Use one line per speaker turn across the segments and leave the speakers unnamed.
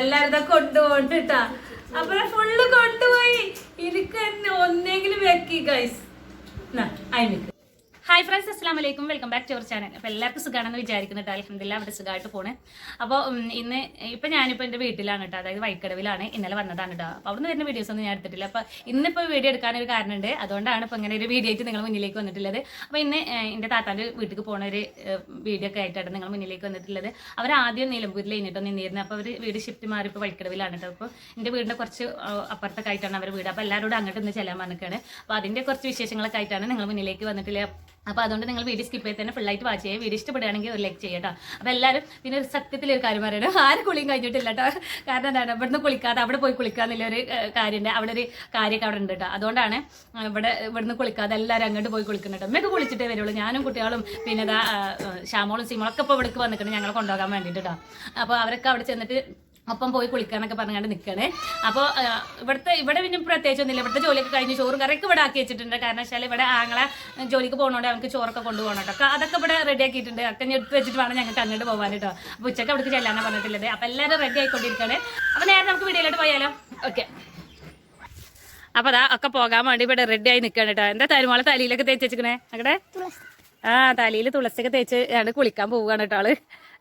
എല്ലാരും കൊണ്ടുപോകണ്ടിട്ടാ. അപ്പൊ ഫുള്ള് കൊണ്ടുപോയി. എനിക്ക് ഒന്നെങ്കിലും വെക്കി ഗൈസ് അയിമിക്ക് ഹായ് ഫ്രണ്ട്സ് അസ്സാം വലൈക്കും welcome back to our channel അപ്പോൾ എല്ലാവർക്കും സുഖമാണെന്ന് വിചാരിക്കുന്നു കേട്ടോ. അലഹമില്ല അവിടെ സുഖമായിട്ട് പോണേ. അപ്പോൾ ഇന്ന് ഇപ്പം ഞാനിപ്പോൾ എന്റെ വീട്ടിലാണ് കേട്ടോ. അതായത് വൈക്കടവിലാണ്. ഇന്നലെ വന്നതാണ് കേട്ടോ. അപ്പോൾ അവിടുന്ന് വരുന്ന വീഡിയോസ് ഒന്നും ഞാൻ എടുത്തിട്ടില്ല. അപ്പോൾ ഇന്നിപ്പോൾ വീഡിയോ എടുക്കാനൊരു കാരണമുണ്ട് അതുകൊണ്ടാണ് ഇപ്പോൾ ഇങ്ങനെ ഒരു വീഡിയോ ആയിട്ട് നിങ്ങൾ മുന്നിലേക്ക് വന്നിട്ടുള്ളത്. അപ്പോൾ ഇന്ന് എന്റെ താത്താന്റെ വീട്ടിൽ പോണ ഒരു വീഡിയോ ഒക്കെ ആയിട്ടാണ് നിങ്ങൾ മുന്നിലേക്ക് വന്നിട്ടുള്ളത്. അവർ ആദ്യം നിലമ്പൂരിൽ കഴിഞ്ഞിട്ടോ നിന്നിരുന്നു. അപ്പോൾ അവർ വീട് ഷിഫ്റ്റ് മാറി ഇപ്പോൾ വൈക്കടവിലാണ് കേട്ടോ. അപ്പോൾ എന്റെ വീടിന്റെ കുറച്ച് അപ്പുറത്തൊക്കെ ആയിട്ടാണ് അവർ വീട്. അപ്പോൾ എല്ലാവരോടും അങ്ങോട്ട് ഒന്ന് ചെല്ലാൻ പറഞ്ഞിട്ടാണ് അപ്പോൾ അതിന്റെ കുറച്ച് വിശേഷങ്ങളൊക്കെ ആയിട്ടാണ് നിങ്ങൾ മുന്നിലേക്ക് വന്നിട്ടുള്ളത്. അപ്പോൾ അതുകൊണ്ട് നിങ്ങൾ വീഡിയോ സ്കിപ്പ് ചെയ്ത് തന്നെ ഫുള്ളായിട്ട് വാച്ച് ചെയ്യുക. വീഡിയോ ഇഷ്ടപ്പെടുകയാണെങ്കിൽ ഒരു ലൈക്ക് ചെയ്യട്ടോ അപ്പോൾ എല്ലാവരും പിന്നെ ഒരു സത്യത്തിൽ ഒരു കാര്യം പറയണം ആരും കുളിയും കഴിഞ്ഞിട്ടില്ല കേട്ടോ കാരണം എന്താണ്? ഇവിടുന്ന് കുളിക്കാതെ അവിടെ പോയി കുളിക്കാന്നുള്ള ഒരു കാര്യമുണ്ട് അവിടെ ഒരു കാര്യമൊക്കെ അവിടെ ഉണ്ട് കേട്ടോ അതുകൊണ്ടാണ് ഇവിടെ ഇവിടുന്ന് കുളിക്കാതെ എല്ലാവരും അങ്ങോട്ട് പോയി കുളിക്കുന്നുണ്ട് അമ്മയൊക്കെ കുളിച്ചിട്ടേ വരുള്ളൂ. ഞാനും കുട്ടികളും പിന്നെ ഇതാ ശ്യാമോളും സീമോളൊക്കെ ഇപ്പോൾ ഇവിടേക്ക് വന്നിട്ടുണ്ട്. ഞങ്ങളെ കൊണ്ടുപോകാൻ വേണ്ടിയിട്ട് കേട്ടോ അപ്പോൾ അവരൊക്കെ അവിടെ ചെന്നിട്ട് ഒപ്പം പോയി കുളിക്കാന്നൊക്കെ പറഞ്ഞുകൊണ്ട് നിൽക്കണേ അപ്പോൾ ഇവിടുത്തെ ഇവിടെ പിന്നെ പ്രത്യേകിച്ച് ഒന്നുമില്ല ഇവിടുത്തെ ജോലിയൊക്കെ കഴിഞ്ഞ് ചോറും കറിയൊക്കെ ഇവിടെ ആക്കി വെച്ചിട്ടുണ്ട്. കാരണം വെച്ചാൽ ഇവിടെ ആങ്ങളെ ജോലിക്ക് പോകണോണ്ട് അവർക്ക് ചോറൊക്കെ കൊണ്ടുപോകണം കേട്ടോ അതൊക്കെ ഇവിടെ റെഡി ആക്കിയിട്ടുണ്ട്. ഒക്കെ ഇനി എടുത്ത് വെച്ചിട്ട് വേണം ഞങ്ങൾക്ക് അങ്ങോട്ട് പോകാൻ കേട്ടോ അപ്പോൾ ഉച്ചയ്ക്ക് അവിടേക്ക് ചെല്ലാനാണ് പറഞ്ഞിട്ടുള്ളത്. അപ്പോൾ എല്ലാവരും റെഡി ആയിക്കൊണ്ടിരിക്കുകയാണ് അപ്പോൾ നേരെ നമുക്ക് വീഡിയോയിലോട്ട് പോയാലോ? ഓക്കെ അപ്പോൾ അതാ ഒക്കെ പോകാൻ വേണ്ടി ഇവിടെ റെഡി ആയി നിൽക്കണം കേട്ടോ എന്താ തരുമോളെ തലയിലൊക്കെ തേച്ച് വെച്ചിക്കണേ അങ്ങടെ ആ തലയിൽ തുളസിയൊക്കെ തേച്ച് ഞങ്ങൾ കുളിക്കാൻ പോവുകയാണ് കേട്ടോ ആൾ.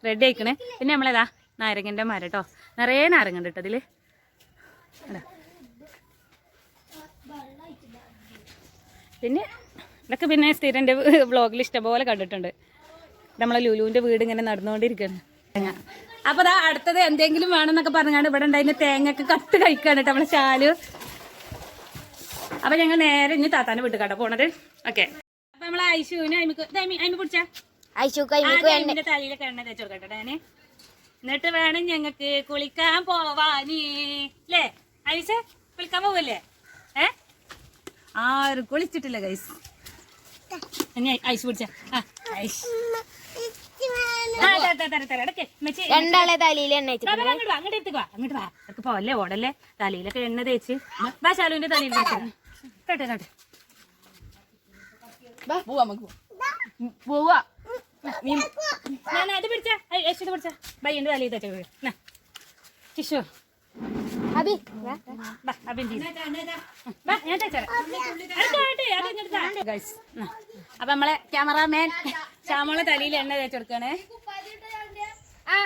റെഡി ആയിക്കണേ. പിന്നെ നമ്മളേതാ? നാരങ്ങന്റെ മരം കേട്ടോ നിറയെ നാരങ്ങ ഉണ്ട് കേട്ടോ? പിന്നെ ഇതൊക്കെ പിന്നെ സ്ഥിരം എന്റെ വ്ളോഗിൽ ഇഷ്ടംപോലെ കണ്ടിട്ടുണ്ട്. നമ്മളെ ലുലുവിന്റെ വീട് ഇങ്ങനെ നടന്നുകൊണ്ടിരിക്കുകയാണ് തേങ്ങ. അപ്പോൾ അതാ അടുത്തത് എന്തെങ്കിലും വേണമെന്നൊക്കെ പറഞ്ഞാണ് ഇവിടെ ഉണ്ടായിരുന്ന തേങ്ങയൊക്കെ കത്ത് കഴിക്കുകയാണ് കേട്ടോ നമ്മളെ ചാൽ. അപ്പൊ ഞങ്ങൾ നേരെ ഇനി താത്താന്റെ വീട്ടിൽ കേട്ടോ പോണത്. ഓക്കെ. അപ്പൊ നമ്മളെ ഐശുവിനെ അയിമിക്ക് അയിമ പിടിച്ചാ. ഐശുക്ക് തലയിലൊക്കെ എണ്ണ തേച്ചു കൊടുക്കട്ടെ എന്നിട്ട് വേണം ഞങ്ങക്ക് കുളിക്കാൻ പോവാനീ. ല്ലേ? ഐശ കുളിക്കാൻ പോവല്ലേ? ഏ? ആരും കുളിച്ചിട്ടില്ല ഗൈസ് ഇനി ഐസ് പിടിച്ച ഐസ്.
രണ്ടാളെ തലയിൽ എണ്ണ
അങ്ങോട്ട് വാ, അങ്ങോട്ട് എടുത്ത് വാ അങ്ങോട്ട് വാ. അതൊക്കെ പോവല്ലേ ഓടല്ലേ? തലയിലൊക്കെ എണ്ണ തേച്ച്. വാ ശാലുവിന്റെ തലയിൽ കേട്ടെ കേട്ടെ. കേട്ടെ ഞാൻ അത് പിടിച്ച. യശോത് പിടിച്ച. തേച്ച
അബി.
അപ്പൊ നമ്മളെ ക്യാമറാമാൻ ശ്യാമോളെ തലയിൽ എണ്ണ തേച്ചെടുക്കണേ ആ.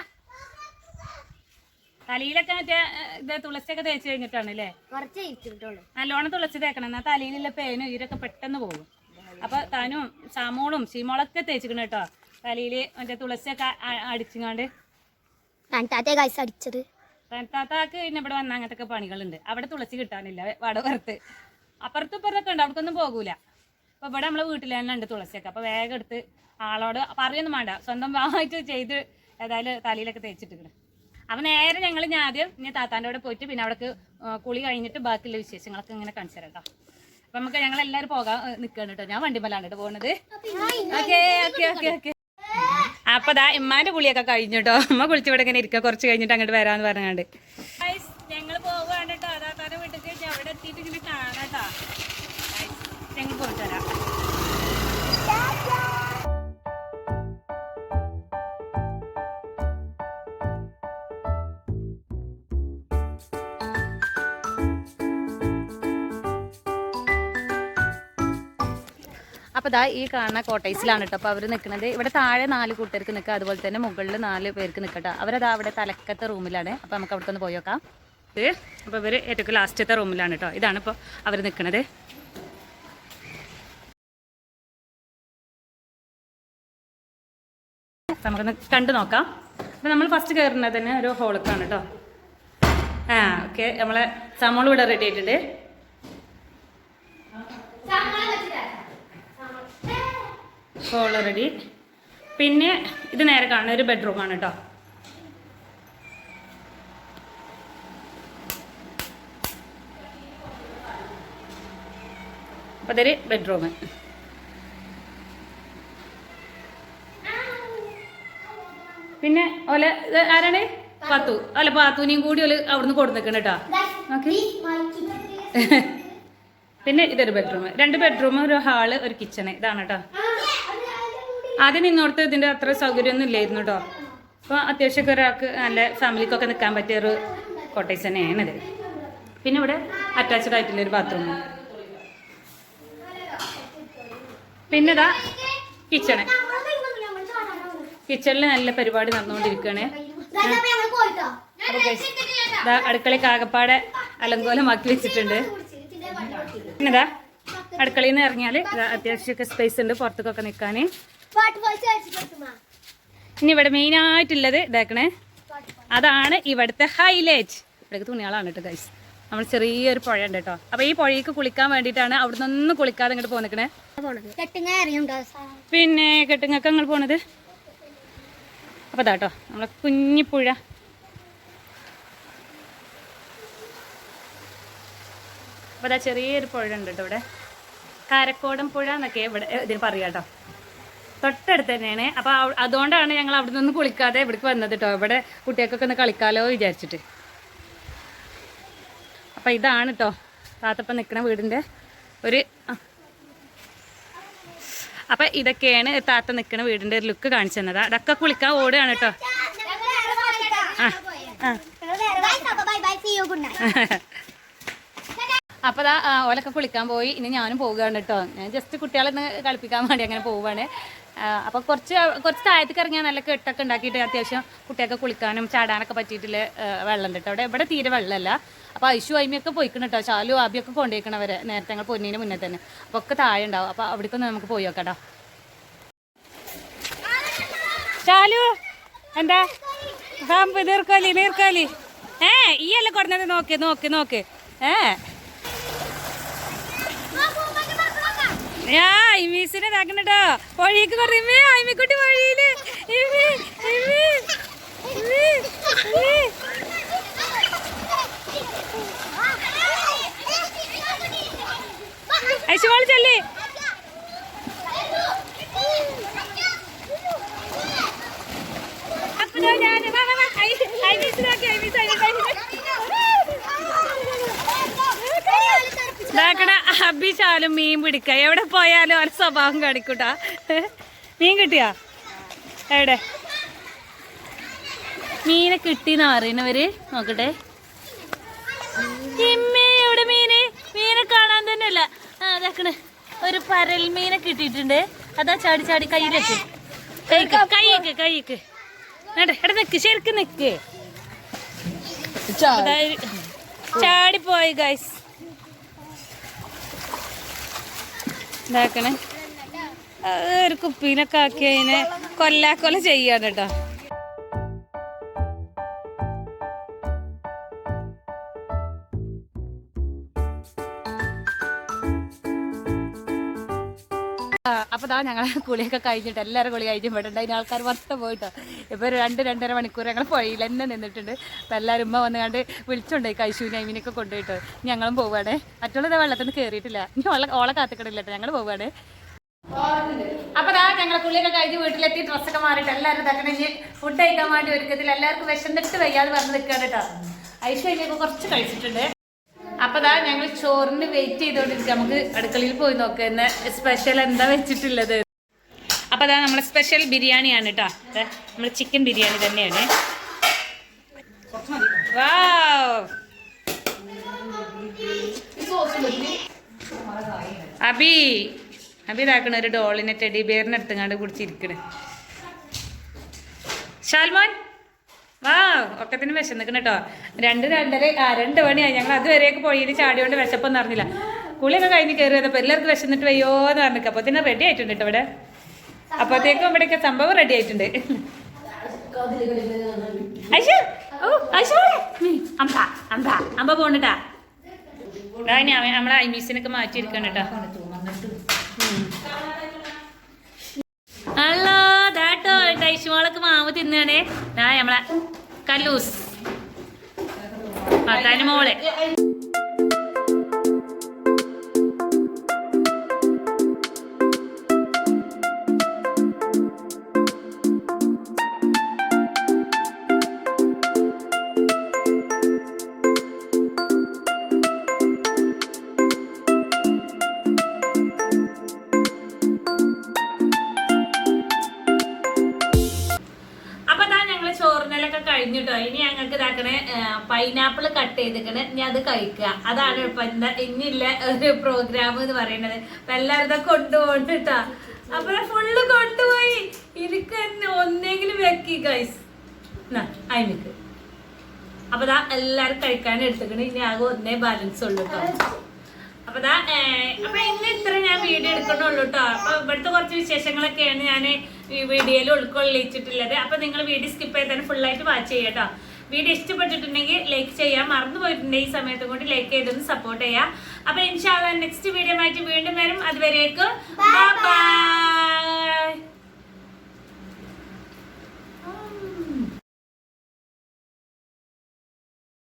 തലയിലൊക്കെ മറ്റേ ഇത് തുളസിയൊക്കെ തേച്ച് കഴിഞ്ഞിട്ടാണ് അല്ലേ? നല്ലോണം തുളച്ച് തേക്കണം. എന്നാ തലയിലുള്ള പേനും ഈരൊക്കെ പെട്ടെന്ന് പോകും. അപ്പൊ താനും ശ്യാമോളും ശീമോളൊക്കെ തേച്ചിക്കണം കേട്ടോ. തലയിൽ മറ്റേ തുളസിയൊക്കെ ഒക്കെ അടിച്ചുങ്ങാണ്ട്.
താത്തേ കായ്സ് അടിച്ചത്.
താത്താക്ക് പിന്നെ ഇവിടെ വന്ന അങ്ങനത്തെ പണികളുണ്ട്. അവിടെ തുളസി കിട്ടാനില്ല വട പുറത്ത് അപ്പുറത്തും ഇപ്പുറത്തൊക്കെ ഉണ്ട് അവിടേക്കൊന്നും പോകൂല. അപ്പൊ ഇവിടെ നമ്മളെ വീട്ടിൽ തന്നെ ഉണ്ട് തുളസിയൊക്കെ. അപ്പൊ വേഗം എടുത്ത് ആളോട് പറയൊന്നും വേണ്ട. സ്വന്തം ഭാഗമായിട്ട് ചെയ്ത് ഏതായാലും തലയിലൊക്കെ തേച്ചിട്ടിട്ടുണ്ട് അപ്പൊ നേരെ ഞങ്ങൾ ഞാൻ ആദ്യം ഇനി താത്താന്റെ അവിടെ പോയിട്ട് പിന്നെ അവിടേക്ക് കുളി കഴിഞ്ഞിട്ട് ബാക്കിയുള്ള വിശേഷങ്ങളൊക്കെ ഇങ്ങനെ കാണിച്ചു തരാം കേട്ടോ. അപ്പൊ നമുക്ക് ഞങ്ങൾ എല്ലാവരും പോകാൻ നിൽക്കണം കേട്ടോ. ഞാൻ വണ്ടിമലാണ് കേട്ടോ പോകുന്നത് ഓക്കെ ഓക്കെ ഓക്കെ ഓക്കെ അപ്പൊ ദാ ഇമ്മാന്റെ കുളിയൊക്കെ കഴിഞ്ഞിട്ടോ അമ്മ കുളിച്ച് ഇവിടെ ഇങ്ങനെ ഇരിക്കുക കുറച്ച് കഴിഞ്ഞിട്ട് അങ്ങോട്ട് വരാന്ന് പറഞ്ഞാണ്ട്. ഞങ്ങൾ പോവാണ് കേട്ടോ അതാ വീട്ടിൽ അവിടെ എത്തിയിട്ട് ഇങ്ങനെ കാണാട്ടോ ദാ ഈ കാണുന്ന കോട്ടേഴ്സിലാണ് കേട്ടോ അപ്പോൾ അവർ നിൽക്കുന്നത് ഇവിടെ താഴെ നാല് കൂട്ടർക്ക് നിൽക്കുക അതുപോലെ തന്നെ മുകളിൽ നാല് പേർക്ക് നിൽക്കട്ടോ അവരത് അവിടെ തലക്കത്തെ റൂമിലാണ്. അപ്പോൾ നമുക്ക് അവിടെ ഒന്ന് പോയി നോക്കാം. ഇത് അപ്പോൾ ഏറ്റവും ലാസ്റ്റത്തെ റൂമിലാണ് കേട്ടോ ഇതാണ് ഇപ്പോൾ അവർ നിൽക്കുന്നത് നമുക്കൊന്ന് കണ്ടു നോക്കാം. അപ്പോൾ നമ്മൾ ഫസ്റ്റ് കയറുന്നത് തന്നെ ഒരു ഹോളക്കാണ് കേട്ടോ ആ ഓക്കെ നമ്മളെ സമോൾ ഇവിടെ റെഡി ആയിട്ടുണ്ട്. ഹോൾ റെഡി പിന്നെ ഇത് നേരെ കാണുന്ന ഒരു ബെഡ്റൂമാണ് കേട്ടോ അപ്പോൾ അതൊരു ബെഡ്റൂം പിന്നെ ഓല ആരാണ്? പാത്തു. അല്ല പാത്തുവിനെയും കൂടി ഓൽ അവിടുന്ന് കൊടു നിൽക്കണം കേട്ടോ പിന്നെ ഇതൊരു ബെഡ്റൂം രണ്ട് ബെഡ്റൂം ഒരു ഹാൾ ഒരു കിച്ചണ് ഇതാണ് കേട്ടോ ആദ്യം നിന്നോടത്ത് ഇതിന്റെ അത്ര സൗകര്യമൊന്നും ഇല്ലായിരുന്നു കേട്ടോ അപ്പോൾ അത്യാവശ്യമൊക്കെ ഒരാൾക്ക് നല്ല ഫാമിലിക്കൊക്കെ നിൽക്കാൻ പറ്റിയ ഒരു കോട്ടേഴ്സ് തന്നെയാണിത്. പിന്നെ ഇവിടെ അറ്റാച്ച്ഡ് ആയിട്ടുള്ള ഒരു ബാത്റൂം പിന്നെ ഇതാ കിച്ചണ് കിച്ചണിൽ നല്ല പരിപാടി നടന്നുകൊണ്ടിരിക്കുകയാണ്. ഇതാ അടുക്കളയ്ക്ക് ആകപ്പാടെ അലങ്കോലമാക്കി വെച്ചിട്ടുണ്ട്. പിന്നെ ഇതാ അടുക്കളയിൽ നിന്ന് ഇറങ്ങിയാൽ അത്യാവശ്യമൊക്കെ സ്പേസ് ഉണ്ട് പുറത്തേക്കൊക്കെ നിൽക്കാൻ ഇനി ഇവിടെ മെയിൻ ആയിട്ടുള്ളത് ഇതാക്കണേ. അതാണ് ഇവിടുത്തെ ഹൈലൈറ്റ് ഇവിടേക്ക് തുണികളാണ് കേട്ടോ ഗൈസ് നമ്മൾ ചെറിയൊരു പുഴ ഉണ്ട് കേട്ടോ. അപ്പൊ ഈ പുഴയ്ക്ക് കുളിക്കാൻ വേണ്ടിയിട്ടാണ് അവിടെ നിന്നൊന്നും കുളിക്കാതെ ഇങ്ങോട്ട് പോന്നിക്കണേ. പിന്നെ കെട്ടിങ്ങൊക്കെ ഇങ്ങോട്ട് പോണത്? അപ്പൊ ഇതാട്ടോ നമ്മളെ കുഞ്ഞിപ്പുഴ അപ്പൊ ഇതാ ചെറിയൊരു പുഴ ഉണ്ട് കേട്ടോ ഇവിടെ. കാരക്കോടം പുഴ എന്നൊക്കെ ഇവിടെ ഇതിന് പറയാട്ടോ തൊട്ടടുത്ത് തന്നെയാണ്. അപ്പോൾ അതുകൊണ്ടാണ് ഞങ്ങൾ അവിടെ നിന്ന് കുളിക്കാതെ ഇവിടേക്ക് വന്നത് കേട്ടോ ഇവിടെ കുട്ടികൾക്കൊക്കെ ഒന്ന് കളിക്കാലോ വിചാരിച്ചിട്ട്. അപ്പോൾ ഇതാണ് കേട്ടോ താത്തപ്പം നിൽക്കുന്ന വീടിന്റെ ഒരു അപ്പൊ അപ്പം ഇതൊക്കെയാണ് താത്ത നിൽക്കുന്ന വീടിന്റെ ഒരു ലുക്ക് കാണിച്ചു തന്നത്. അതൊക്കെ കുളിക്കാൻ ഓടുകയാണ് കേട്ടോ ആ ആ. അപ്പോൾ ദാ ഓലൊക്കെ കുളിക്കാൻ പോയി. ഇനി ഞാനും പോവുകയാണ് കേട്ടോ ഞാൻ ജസ്റ്റ് കുട്ടികളെ കളിപ്പിക്കാൻ വേണ്ടി അങ്ങനെ പോവുകയാണ്. അപ്പോൾ കുറച്ച് കുറച്ച് താഴത്തേക്ക് ഇറങ്ങിയാൽ നല്ല കെട്ടൊക്കെ ഉണ്ടാക്കിയിട്ട് അത്യാവശ്യം കുട്ടിയൊക്കെ കുളിക്കാനും ചാടാനൊക്കെ പറ്റിയിട്ടുള്ള വെള്ളം ഉണ്ട് അവിടെ ഇവിടെ തീരെ വെള്ളമല്ല. അപ്പോൾ ഐശു അയിമയൊക്കെ പോയിക്കണം കേട്ടോ. ചാലു ആബിയൊക്കെ കൊണ്ടുപോയിക്കണവരെ നേരത്തെ ഞങ്ങൾ പൊന്നീന് മുന്നേ തന്നെ. അപ്പോൾ ഒക്കെ താഴെ ഉണ്ടാവും. അപ്പോൾ അവിടേക്കൊന്ന് നമുക്ക് പോയി നോക്കാം ശാലു എന്താ? നീർക്കോലി നീർക്കോലി. ഏ ഈ അല്ല കുറഞ്ഞത് നോക്ക് നോക്ക് നോക്ക്. ഏ ഞാ ഇമീസിനെ വഴിയൊക്കെ വഴിക്ക് ഇമ്മേ അയിമിക്കുട്ടി വഴിയിൽ. ഇമ്മി, ഇമ്മി, ഇമ്മി, ഇമ്മി. ഐശുമോൾ ചെല്ലി അപ്പൊ ദാ ഞാൻ വാ, വാ, വാ. ഐ- ഐമീസിനെ നോക്ക്, ഐമീസ്, ഐമീസ്, ഐമീസ്. ഇതാക്കണ ചാലും മീൻ പിടിക്ക. എവിടെ പോയാലും ഒരു സ്വഭാവം കാണിക്കൂട്ടാ. മീൻ കിട്ടിയാ? എവിടെ? മീനെ കിട്ടിന്ന് പറയുന്നവര് നോക്കട്ടെ. ഇമ്മേ എവിടെ മീന്? മീനെ കാണാൻ തന്നെ അല്ല ആ ഇതാക്കണ്. ഒരു പരൽ മീനെ കിട്ടിയിട്ടുണ്ട്. അതാ ചാടി ചാടി കയ്യിലേക്ക്. കൈക്ക് കൈക്ക് കൈക്ക്. എടാ നിക്ക് ശരിക്കും നിക്ക്. ചാടിപ്പോയി ഗൈസ് ഇതാക്കണേ. ഒരു കുപ്പിയിലൊക്കെ ആക്കി അതിനെ കൊല്ലാക്കൊല ചെയ്യാണ് കേട്ടോ. അപ്പോൾ താ ഞങ്ങൾ കുളിയൊക്കെ കഴിഞ്ഞിട്ട് എല്ലാവരും കുളി കഴിഞ്ഞ് അതിന് ആൾക്കാർ മൊത്തം പോയിട്ടോ. ഇപ്പോൾ ഒരു രണ്ട് രണ്ടര മണിക്കൂർ ഞങ്ങൾ പുഴയിൽ തന്നെ നിന്നിട്ടുണ്ട്. അപ്പോൾ എല്ലാവരും ഉമ്മ വന്ന് കണ്ട് വിളിച്ചുണ്ടായി കൈശൂനെ അമീനൊക്കെ കൊണ്ടുപോയിട്ട്. ഞങ്ങളും പോവാണ് മറ്റുള്ളത് വെള്ളത്തിൽ നിന്ന് കയറിയിട്ടില്ല ഇനി ഓളെ ഓളെ കാത്തിക്കണില്ല ഞങ്ങൾ പോവുകയാണ്. അപ്പൊ ദാ ഞങ്ങളെ കുളിയൊക്കെ കഴിഞ്ഞ് വീട്ടിലെത്തി. ഡ്രസ്സൊക്കെ മാറിയിട്ട് എല്ലാവരും ഇതാക്കണേ ഫുഡ് കഴിക്കാൻ വേണ്ടി ഒരുക്കത്തിൽ എല്ലാവർക്കും വിശന്നിട്ട് വയ്യാതെ വന്ന് നിൽക്കാൻ കേട്ടോ. ഐശ്വര്യൊക്കെ കുറച്ച് കഴിച്ചിട്ടുണ്ട്. അപ്പൊ അതാ ഞങ്ങൾ ചോറിന് വെയിറ്റ് ചെയ്തോണ്ടിരിക്കുക നമുക്ക് അടുക്കളയിൽ പോയി നോക്കാം ഇന്ന് സ്പെഷ്യൽ എന്താ വെച്ചിട്ടുള്ളത്? അപ്പൊ അതാ നമ്മളെ സ്പെഷ്യൽ ബിരിയാണിയാണ് കേട്ടോ നമ്മൾ ചിക്കൻ ബിരിയാണി തന്നെയാണ്. അബി അബി ഇതാക്കണ ഒരു ഡോളിനെ ടെഡി ബിയറിനെ എടുത്തങ്ങാണ്ട് കുടിച്ചിരിക്കണ്. ഷാൽമോൻ വാ ഒക്കത്തിന് വിശന്നിക്കണം കേട്ടോ രണ്ട് രണ്ടര ആ രണ്ട് മണിയായി. ഞങ്ങൾ അതുവരെയൊക്കെ പോയി ചാടിയോണ്ട് വിശപ്പൊന്നും അറിഞ്ഞില്ല. കുളിയൊക്കെ കഴിഞ്ഞ് കയറി വന്നപ്പോൾ എല്ലാവർക്കും വിശന്നിട്ട് വയ്യോ എന്ന് പറഞ്ഞിട്ട് അപ്പോൾ തന്നെ റെഡി ആയിട്ടുണ്ട് കേട്ടോ ഇവിടെ. അപ്പോഴത്തേക്കും ഇവിടെയൊക്കെ സംഭവം റെഡി ആയിട്ടുണ്ട്. അമ്പ അമ്പ അമ്പ പോണിട്ടാ നമ്മളെ ഐമീസിനൊക്കെ മാറ്റിയിരിക്കണം കേട്ടോ മാവ് തിന്നാണേ നമ്മളെ കല്ലൂസ്. ആ തനുമോളെ പൈനാപ്പിൾ കട്ട് ചെയ്തിക്കണ് ഞാൻ അത് കഴിക്കുക. അതാണ് ഇപ്പൊ എന്താ ഇനിയുള്ള ഒരു പ്രോഗ്രാം എന്ന് പറയുന്നത്. അപ്പൊ എല്ലാവരും കൊണ്ടുപോകണ്ടിട്ടാ. അപ്പൊ ഫുള്ള് കൊണ്ടുപോയി. ഇരിക്ക ഒന്നെങ്കിലും വെക്കി ഗൈസ് അതിനക്ക് അപ്പൊ ദാ എല്ലാരും കഴിക്കാൻ എടുത്തിക്കണ് ഇനി ആകെ ഒന്നേ ബാലൻസ് ഉള്ളൂ അപ്പൊ ദാ അപ്പൊ ഇന്ന് ഇത്ര ഞാൻ വീഡിയോ എടുക്കണുള്ളൂ കേട്ടോ അപ്പൊ ഇവിടുത്തെ കുറച്ച് വിശേഷങ്ങളൊക്കെയാണ് ഞാൻ വീഡിയോയിൽ ഉൾക്കൊള്ളിച്ചിട്ടുള്ളത്. അപ്പൊ നിങ്ങൾ വീഡിയോ സ്കിപ്പ് ചെയ്താൽ ആയിട്ട് വാച്ച് ചെയ്യാം കേട്ടോ വീഡിയോ ഇഷ്ടപ്പെട്ടിട്ടുണ്ടെങ്കിൽ ലൈക്ക് ചെയ്യാം. മറന്നു പോയിട്ടുണ്ടെങ്കിൽ ഈ സമയത്തും കൂടി ലൈക്ക് ചെയ്തൊന്ന് സപ്പോർട്ട് ചെയ്യാം. അപ്പൊ ഇൻഷാല്ല നെക്സ്റ്റ് വീഡിയോ ആയിട്ട് വീണ്ടും വരും. അതുവരേക്കും ബൈ